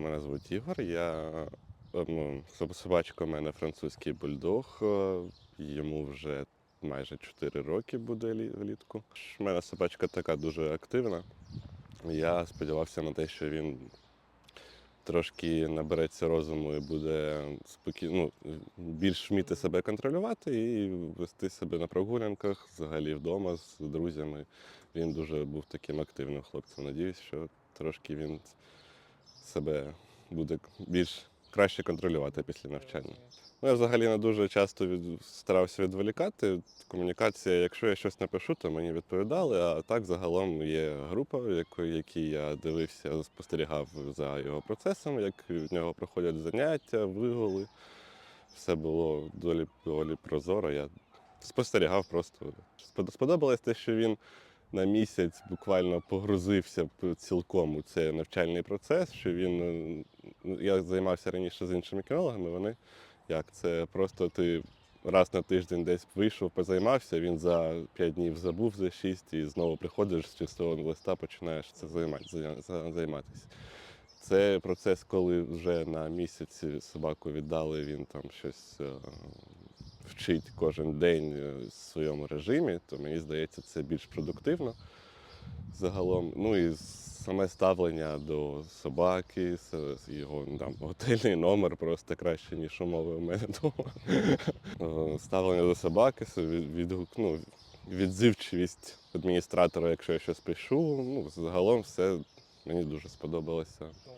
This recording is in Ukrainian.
Мене звуть Ігор. Я е, ну, собачка у мене французький бульдог. е, Йому вже майже 4 роки буде влітку. У мене собачка така дуже активна. Я сподівався на те, що він трошки набереться розуму і буде спокійно, ну, більш вміти себе контролювати і вести себе на прогулянках, взагалі вдома з друзями. Він дуже був таким активним хлопцем. Надіюсь, що трошки він себе буде більш краще контролювати після навчання. Ну, я взагалі не дуже часто від... старався відволікати. Комунікація, якщо я щось напишу, то мені відповідали. А так загалом є група, в якій я дивився, спостерігав за його процесом, як в нього проходять заняття, вигули. Все було доволі, доволі прозоро. Я спостерігав просто. Сподобалось те, що він на місяць буквально погрузився цілком у цей навчальний процес, що він. е, Я займався раніше з іншими кінологами, вони як це просто ти раз на тиждень десь вийшов, позаймався, він за 5 днів забув за 6 і знову приходиш з чистого листа, починаєш це займати, займатися. Це процес, коли вже на місяці собаку віддали, він там щось е, вчить кожен день е, в своєму режимі, то мені здається, це більш продуктивно загалом. Ну і саме ставлення до собаки, його там готельний номер просто краще, ніж умови у мене вдома. Е, Ставлення до собаки, відгук, ну, відзивчивість адміністратора, якщо я щось пишу. Ну, загалом все мені дуже сподобалося.